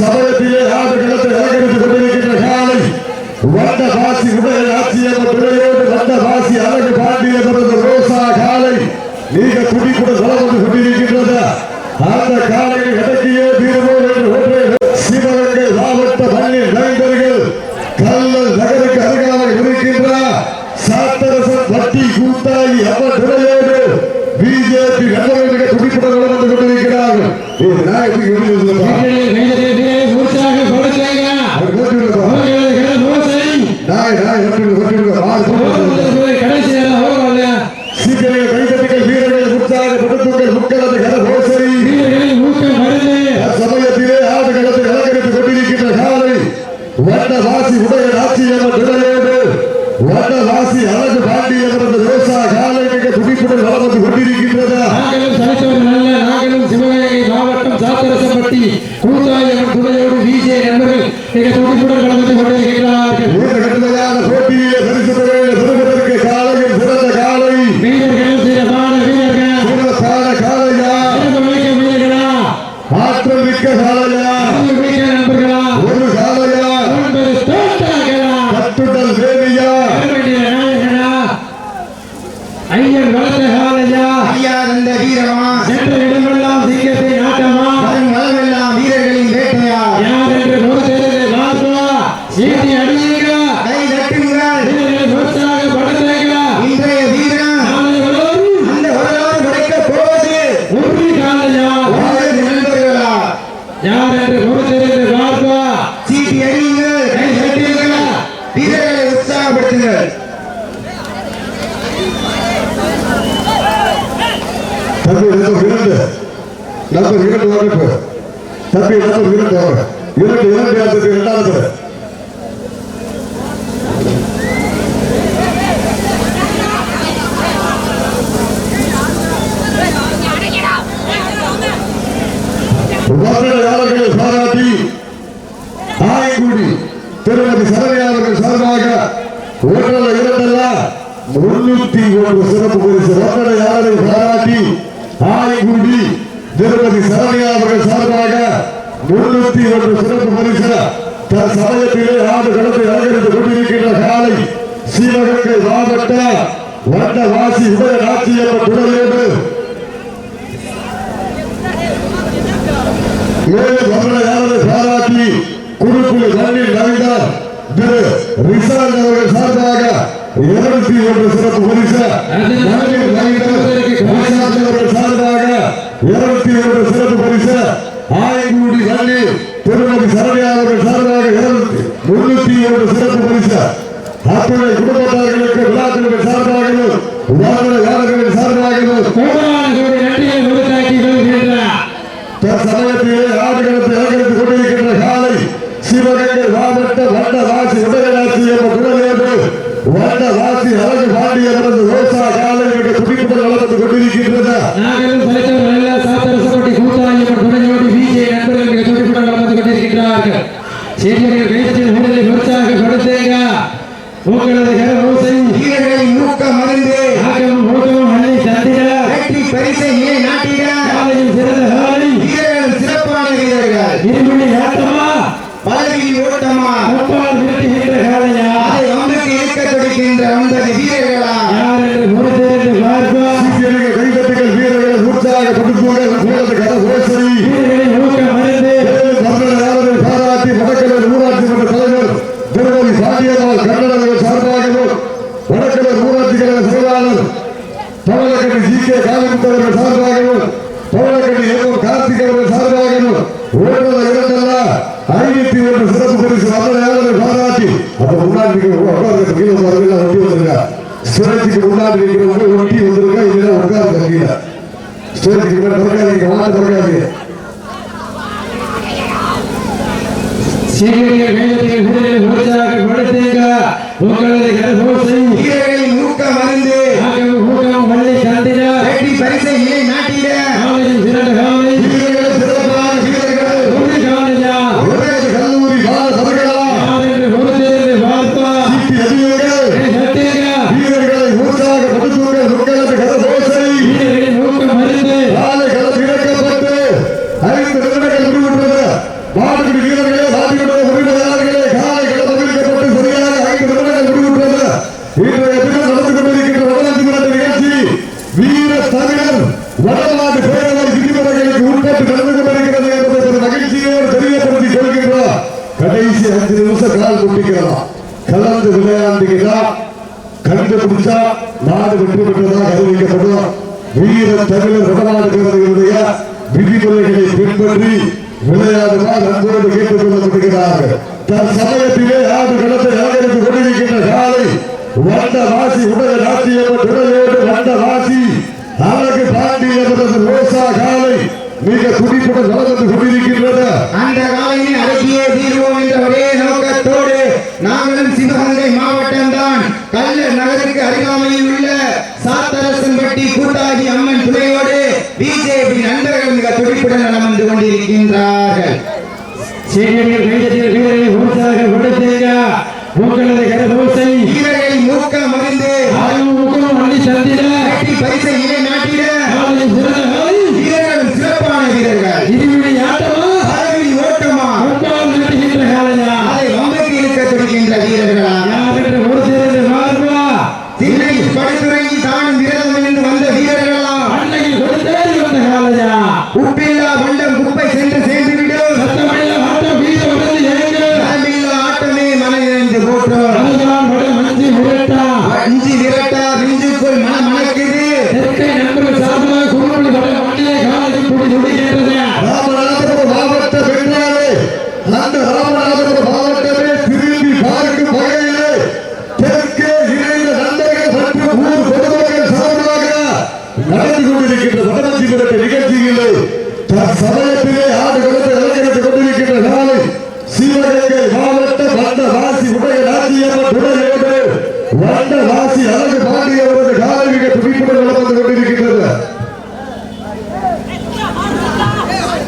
சமயத்திலே ஆண்டு களத்தை அலங்கரித்துக் கொண்டிருக்கின்ற காலை வந்த வாசி உடல் ஆட்சியம் பிள்ளையோடு வந்த வாசி அழகு பாண்டிய பிறந்த ரோசா காலை நீங்க துடிப்புடன் வளர்ந்து கொண்டிருக்கின்றது. அந்த காலை மிக தொகுப்புடன் கலந்து கொண்டிருக்கிறார்கள் திருமதி சரண்யா அவர்கள் சார்பாக ஒன்றல்ல இரண்டல்ல முன்னூத்தி ஒரு சிறப்பு பரிசு ரத்தனையாளரை பாராட்டி ஆய்குடி திருமதி சரண்யா அவர்கள் சார்பாக முன்னூத்தி ஒன்று சிறப்பு பரிசு தன் சமயத்திலே ஆண்டு கடந்து அலங்கரித்துக் கொண்டிருக்கின்ற காலை சிவகங்கை மாவட்ட வண்ண வாசி உதய நாச்சியம்மன் குறுக்குழு ரன்னில் நவிந்தார் திரு ரிசான் அவர்கள் சார்பாக இருநூத்தி ஒன்று சிறப்பு பரிசு அவர்கள் சார்பாக இருபத்தி ஒன்று சிறப்பு பரிசு ஆயங்குடி ரன்னி திருமதி சரண்யா அவர்கள் சார்பாக முன்னூத்தி ஒன்று சிறப்பு பரிசு அத்துணை குடும்பத்தார்களுக்கு விழாக்களுக்கு சார்பாகவும் உதாரண யானைகளின் சார்பாகவும் Yeah. அரியத்தி என்ற சிறப்பு முடிச்சா நாடு வெற்றி பெற்றதாக அறிவிக்கப்படும். வீர தமிழர் வடநாடுகளுடைய விதிமுறைகளை பின்பற்றி விளையாடுவார் அன்போடு கேட்டுக் கொள்ளப்படுகிறார்கள் தன் சமயத்திலே ஆடு களத்தை அலங்கரித்து கொண்டிருக்கின்ற காலை வந்த வாசி உடைய நாட்டியம் உடலோடு வந்த வாசி அழகு பாண்டி என்பது ரோசா காலை மிக துடிப்புடன் நடந்து கொண்டிருக்கின்றன. அந்த காலையில் அரசியே தீர்வோம் என்ற ஒரே நோக்கம் சிவகங்கை மாவட்டம் தான் கல்லர் நகருக்கு அருகாமையில் உள்ள சாத்தரசன்பட்டி கூட்டாகி அம்மன் துணையோடு பிஜேபி நண்பர்கள் மிக துடிப்புடன் நலம் வந்து கொண்டிருக்கின்றார்கள் உங்களது கரபோசை உப்பில்லா பண்டம் குப்பை சென்று சேர்ந்துவிடும் சத்தமடையா ஆட்டம் வீர உடல் ஏங்க நலமில்லா ஆட்டமே மனதிலிருந்து போற்றோம் அதுதான் வட மஞ்சி முரட்டா அஞ்சு விரட்டா விஞ்சுக்குள் மன மணக்குது தெற்கை நண்பர்கள் சார்பாக குறுமொழி வட மண்ணிலே காலை துடி துடிக்கின்றது ராமநாதபுரம் மாவட்டம் என்றாலே அந்த ராமநாதபுரம் மாவட்டமே திரும்பி பார்க்கும் வகையிலே தெற்கே இணைந்த நண்பர்கள் மற்றும் ஊர் பொதுமக்கள் சார்பாக நடந்து கொண்டிருக்கின்ற விரட்டு தன் சமயத்திலே ஆடு களத்தை அலங்கரித்துக் கொண்டிருக்கின்ற நாளை சிவகங்கை மாவட்ட வந்த வாசி உடைய நாட்டியம்மன் துணையோடு வந்த வாசி அழகு பாண்டியவரது காலை மிக துடிப்புடன் வளர்ந்து கொண்டிருக்கின்றது.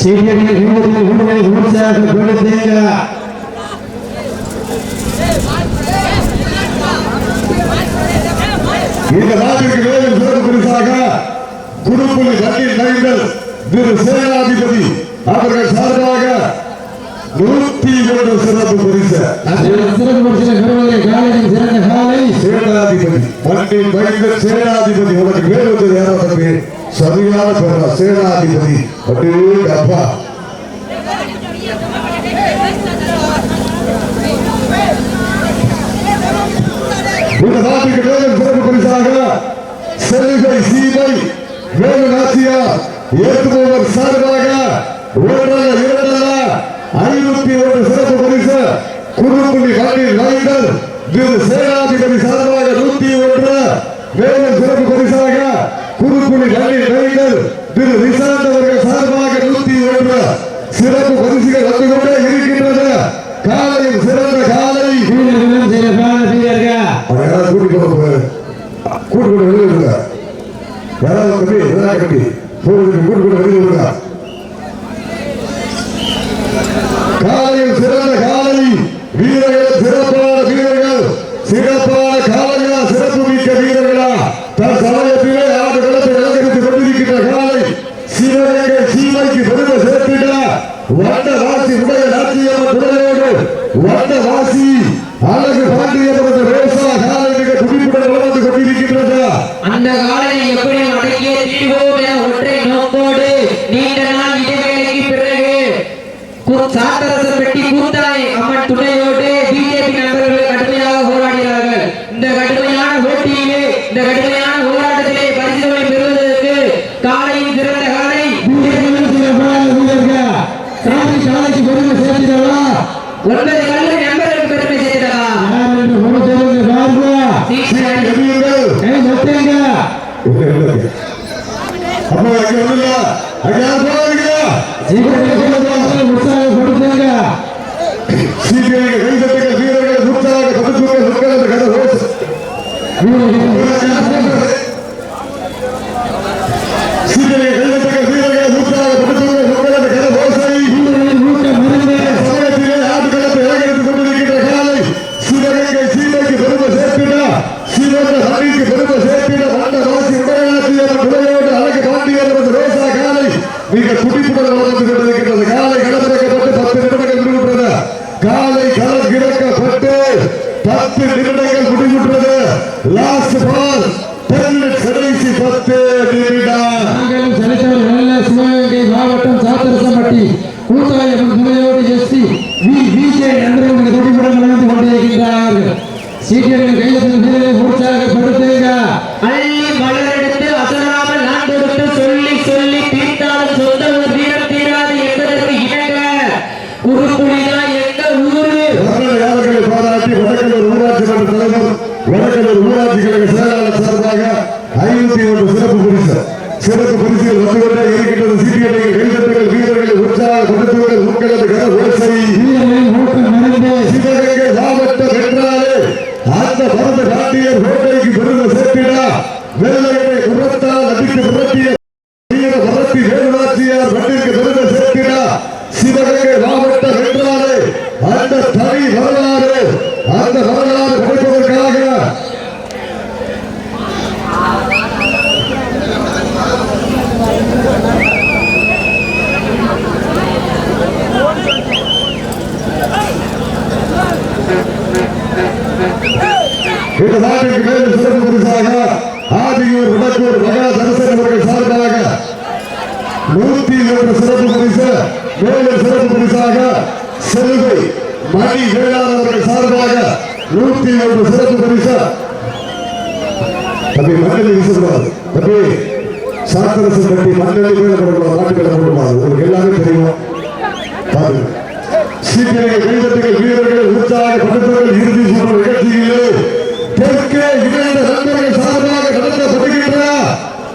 சீனியர்கள் வீரர்கள் உங்களை உற்சாகப்படுத்துங்க இந்த நாட்டிற்கு மேலும் சிறப்பு பரிசாக குடும்புலி கண்ணீர் நகைகள் திரு சேனாதிபதி அவர்கள் சார்பாக நூத்தி ஒன்று சிறப்பு பரிசு. சிறப்பு பரிசில் பெறுவதை காலையின் சிறந்த காலை. சேனாதிபதி மண்ணின் மகிழ்ந்த சேனாதிபதி உனக்கு பேர் வந்தது யாரோ தம்பி சரியான பேரா சேனாதிபதி. அப்படியே அப்பா இந்த நாட்டுக்கு மேலும் சிறப்பு பரிசாக செல்லுகை சீமை வேலு நாச்சியா ஏற்றுபவர் சார்பாக ஒன்றல்ல இரண்டல்ல ஐநூத்தி ஒன்று சிறப்பு பரிசு குறுப்புள்ளி கண்ணீர் நாயுடர் திரு சேனாதிபதி சார்பாக நூத்தி ஒன்று மேலும் சிறப்பு பரிசாக குறுப்புள்ளி கண்ணீர் நாயுடர் திரு ரிசாந்த் அவர்கள் சார்பாக நூத்தி ஒன்று சிறப்பு பரிசுகள் வந்து கொண்டே இருக்கின்றது காலையில் சிறந்த காலை வீரர்களும் சிறப்பான வீரர்கள் அவன் யாராவது கூட்டிட்டு போக போறாரு கூட்டு கூட வெளியே விடுங்க யாராவது கட்டி யாராவது கட்டி போகுது கூட்டு கூட வெளியே விடுங்க காலையில் சிறந்த காலை வீரர்கள் சிறப்பான வீரர்கள் சிறப்பான காலையா சிறப்பு மிக்க வீரர்களா தன் சமயத்திலே ஆடு களத்தை அலங்கரித்துக் கொண்டிருக்கின்ற காலை சிவகங்கை சீமைக்கு பெருமை சேர்த்திட வந்த வாசி உடைய நாட்டியம்மன் துணையோடு வந்த வாசி அழகு பாண்டியபுரத்து ரோசா காலை மிக துடிப்புடன் வளர்ந்து கொண்டிருக்கின்றது அந்த காலனை எப்படி அடக்கிய தீர்வோம் என ஒற்றை நோக்கோடு நீண்ட நாள் இடைவேளைக்கு பிறகு கு- சாத்தரசர் பெட்டி கூத்தாய் அம்மன் துணையோடு பிஜேபி நண்பர்கள் கடுமையாக போராடினார்கள் இந்த கடுமையான போட்டியிலே இந்த கடுமையான போராட்டத்திலே பரிசுகளை பெறுவதற்கு காலையின் சிறந்த காலை வீரர்களும் சிறப்பான வீரர்கள் காலை காலைக்கு பெருமை சேர்த்திடவா ஒன்பது கல்லூரி நண்பர்களுக்கு பெருமை சேர்த்ததா யார் என்று ஒரு தெரிந்து பார்ப்பா எதிர்கள் கை சொத்தேங்க அப்பா இங்க ஒண்ணுல அங்க யார் போறீங்க வீரர்களும் உற்சாகப்படுத்துங்க சிபிஐ கைதட்டுகள் வீரர்கள் உற்சாக படுத்துங்கள் மக்கள் அந்த கதை ரோஸ் வீரர்கள் சிபிஐ கைதட்டுகள் வீரர்கள் உற்சாக படுத்துங்கள் மக்கள் அந்த கதை ரோஸை வீரர்களின் ஊக்கம் மருந்து சமயத்திலே ஆட்டுக்களத்தை இறங்கிட்டு கொண்டிருக்கின்ற காலை சிவகங்கை சீமைக்கு பெருமை சேர்த்திட சிவந்த ஹரிக்கு பெருமை சேர்த்திட வந்த வாசி உடையாட்சியர் துணையோடு அழகு பாண்டியர் ரோசா காலை மிக துடிப்புடன் வளர்ந்து கொண்டிருக்கின்றது காலை களமிறக்கப்பட்டு பத்து நிமிடங்கள் முடிவுற்றது காலை களம் கிறக்கப்பட்டு பத்து நிமிடங்கள் முடிவுற்றது லாஸ்ட் பால் கடைசி பத்து நிமிடம் நல்ல சிவகங்கை மாவட்டம் சாத்தரசம்பட்டி கூத்தாயம்மன் துணையோடு எஸ்டி வி. விஜய் நண்பர்கள் துடிப்புடன் நடந்து கொண்டிருக்கின்றார்கள் உற்சாகப்படுத்துங்க அள்ளி மலரெடுத்து அசராமல் நான் கொடுத்து சொல்லி சொல்லி தீர்த்தாலும் சொந்த ஊர் வீரம் தீராது என்பதற்கு இணங்க உருப்புலிதான் எங்க ஊரு வர்ண யாதர்களை பாராட்டி வடக்கல்லூர் ஊராட்சி மன்ற தலைவர் வடக்கல்லூர் ஊராட்சி கழக செயலாளர் சார்பாக ஐநூத்தி ஒன்று சிறப்பு பரிசு சிறப்பு பரிசுகள் வந்து கொண்டே இருக்கின்றது. சீட்டியடிகள் கைதட்டுகள் வீரர்களை உற்சாகப்படுத்துவர்கள் உங்களது கர ஓசை சிவகங்கை மாவட்டம் என்றாலே அந்த பரத காட்டியர் கோட்டைக்கு பெருமை சேர்த்திடா. வெள்ளையனை குரத்தால் அடித்து புரட்டிய வீர பரத்தி வேலுநாச்சியார் மண்ணிற்கு பெருமை சேர்த்திடா சிவகங்கை மாவட்டம் என்றாலே அந்த தனி வரலாறு அந்த வரலாறு கிடைப்பதற்காக இந்த நாட்டுக்கு மேலும் சிறப்பு பரிசாக ஆதியூர் வடக்கூர் மகா தரிசன அவர்கள் சார்பாக நூத்தி இருபது சிறப்பு பரிசு மேலும் சிறப்பு பரிசாக செல்வி மணி வேளாண் அவர்கள் சார்பாக நூத்தி இருபது சிறப்பு பரிசு தம்பி மண்ணெண்ணி வீசக்கூடாது தம்பி சாத்தரசு கட்டி மண்ணெண்ணி மேல போடக்கூடாது நாட்டுகளை போடக்கூடாது உங்களுக்கு எல்லாமே தெரியும் பாருங்க சீக்கிரம் கைதட்டுகள் வீரர்கள் உற்சாகப்படுத்துவர்கள் இறுதி சூழல் நிகழ்ச்சியிலே தெற்கே இணைந்த நண்பர்கள் சார்பாக நடத்தப்படுகின்ற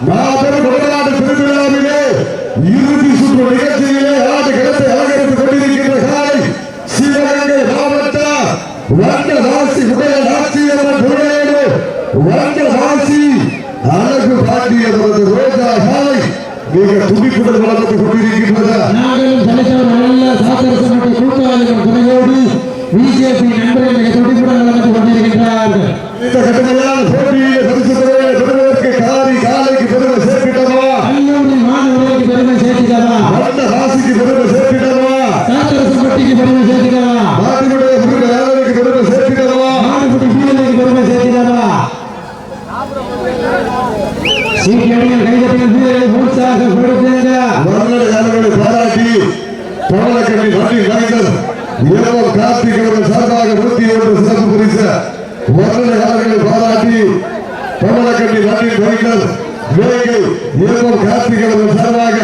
மாபெரும் வடநாடு திருவிழாவிலே இறுதி சுற்று நிகழ்ச்சியிலே ஆண்டு களத்தை அலங்கரித்துக் கொண்டிருக்கின்ற காலை சிவகங்கை மாவட்டம் வந்தவாசி உடைய நாச்சியம்மன் துணையோடு வந்தவாசி அழகு பாண்டியவரது ரோஜா காலை மிக துடிப்புடன் கொண்டிருக்கின்றது. நாங்களும் நல்ல கூட்டாளிகள் துணையோடு பிஜேபி நண்பர்கள் மிக துடிப்புடன் வளர்ந்து கொண்டிருக்கின்றார்கள் இந்த கடுமையான போட்டியை பரிசு பெறுவதை பெறுவதற்கு காரி காலைக்கு பெருமை சேர்க்கிட்டமா கல்லூரி மாணவர்களுக்கு பெருமை சேர்த்துக்கவா வந்த ராசிக்கு பெருமை சேர்க்கிட்டமா சாத்திரசம்பட்டிக்கு பெருமை சேர்த்துக்கவா நாட்டினுடைய முருக வேலனுக்கு பெருமை சேர்க்கிட்டமா மாடுபட்டி வீரர்களுக்கு பெருமை சேர்த்துக்கவா சீக்கிரம் கைதட்டின வீரர்களை உற்சாகப்படுத்துங்க வர்ண யாதவர்களை பாராட்டி பவளக்கண்ணி நாட்டி நாயகர் ஏவம் கார்த்திக் அவர்கள் சார்பாக நூத்தி ஒன்று சிறப்பு பரிசு வர்ண யாதவர்களை பாராட்டி பவளக்கண்ணி நாட்டின் நாயகர் வேகை ஏவம் கார்த்திக் சார்பாக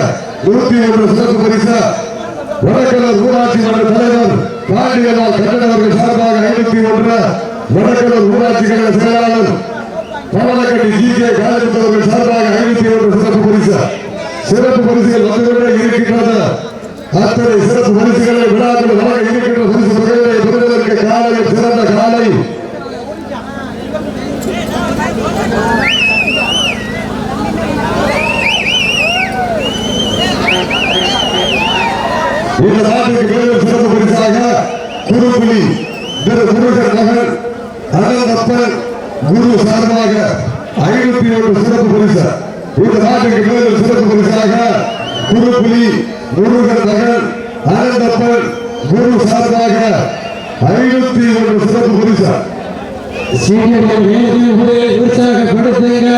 நூத்தி ஒன்று சிறப்பு பரிசு வடக்கலர் ஊராட்சி மன்ற தலைவர் பாண்டியலால் கண்ணன் அவர்கள் சார்பாக ஐநூத்தி ஒன்று வடக்கலர் ஊராட்சி கழக செயலாளர் பவனக்கட்டி ஜி கே காலிமுத்து அவர்கள் சார்பாக ஐநூத்தி ஒன்று சிறப்பு பரிசு. சிறப்பு பரிசுகள் வந்து கொண்டே இருக்கின்றது அத்தனை சிறப்பு பரிசுகளை விழாக்கள் வழங்க இருக்கின்ற பரிசு தொகைகளை பெறுவதற்கு காலையில் சிறந்த காலை இந்த நாட்டுக்கு மேலும் சிறப்பு பரிசாக குருபுலி திரு முருகன் மகன் அனந்தப்பன் குரு சார்பாக ஐநூத்தி ஒன்று சிறப்பு பரிசு. இந்த நாட்டுக்கு மேலும் சிறப்பு பரிசாக குருபுலி முருகன் மகன் அனந்தப்பன் குரு சார்பாக ஐநூத்தி ஒன்று சிறப்பு பரிசு. சீக்கிரம் வேலைகளில் வீரர்களை உற்சாகப்படுத்துங்க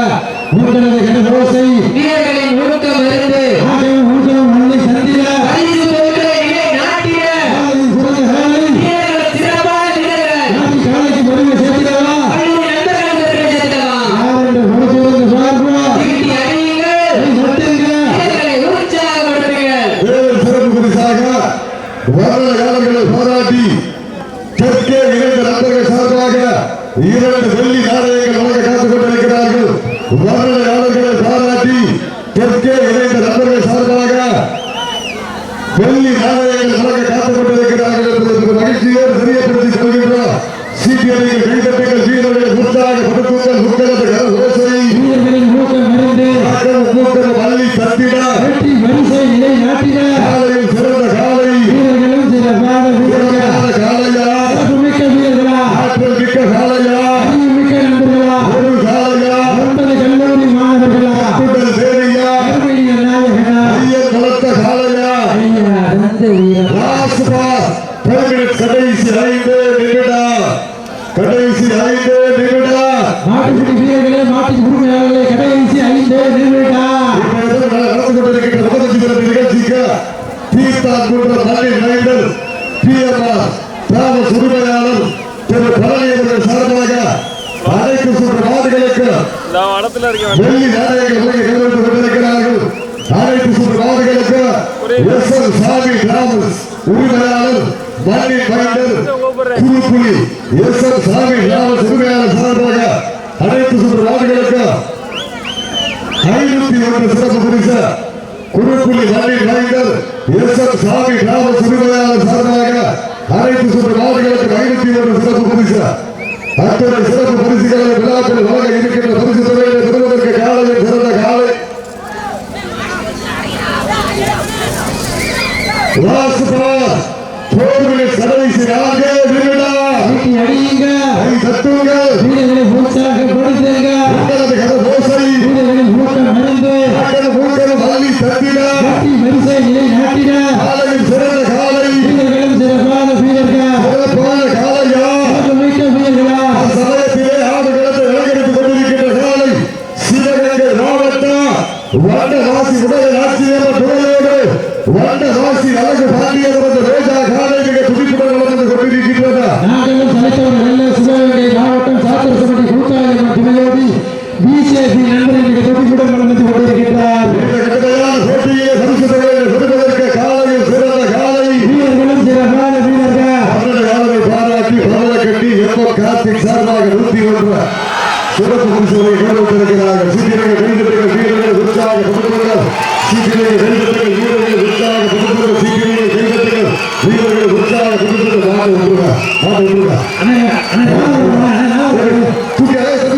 உங்களது கனகோசை வீரர்களின் ஒழுக்கம் இருந்து ஆகவும் ஊக்கம் மண்ணை சந்திர பரிசு போன்ற நிலை நாட்டிட காலை சிறந்த காலை வீரர்கள் சிறப்பான வீரர்கள் நாட்டி காலைக்கு பெருமை சேர்த்துக்கவா கல்லூரி நண்பர்கள் பெருமை சேர்க்கலாம் யார் என்று கொடுத்திருந்த சார்பா தீட்டி அடியுங்கள் சட்டுங்க வீரர்களை உற்சாகப்படுத்துங்கள் மேலும் சிறப்பு பரிசாக வர்ண காலங்களை பாராட்டி தெற்கே இணைந்த நண்பர்கள் சார்பாக இரண்டு வெள்ளி நாணயங்கள் வழங்க காத்துக் கொண்டிருக்கிறார்கள் வர்ண காலங்களை பாராட்டி தெற்கே இணைந்த நண்பர்கள் சார்பாக வெள்ளி நாணயங்கள் வழங்க காத்துக் என்பதற்கு மகிழ்ச்சியோடு தெரியப்படுத்திக் கொள்கின்றோம். கைதட்டுகள் வீரர்கள் உற்சாகப்படுத்துங்கள் உங்களது தலைமை கலைஞர் குருப்புலி எஸ் எம் சாமி ஞான சிறுமையாளர் சார்பாக அனைத்து சுற்று நாடுகளுக்கு ஐநூத்தி ஒன்று சிறப்பு பரிசு குருப்புலி தலைமை கலைஞர் எஸ் எம் சாமி ஞான சிறுமையாளர் சார்பாக அனைத்து சுற்று நாடுகளுக்கு ஐநூத்தி ஒன்று சிறப்பு பரிசு அத்தனை சிறப்பு பரிசுகளை விழாக்கள் வழங்க இருக்கின்ற பரிசு துறையில் பெறுவதற்கு காலையில் சிறந்த காலை. Last. போர்களை சதவீசராக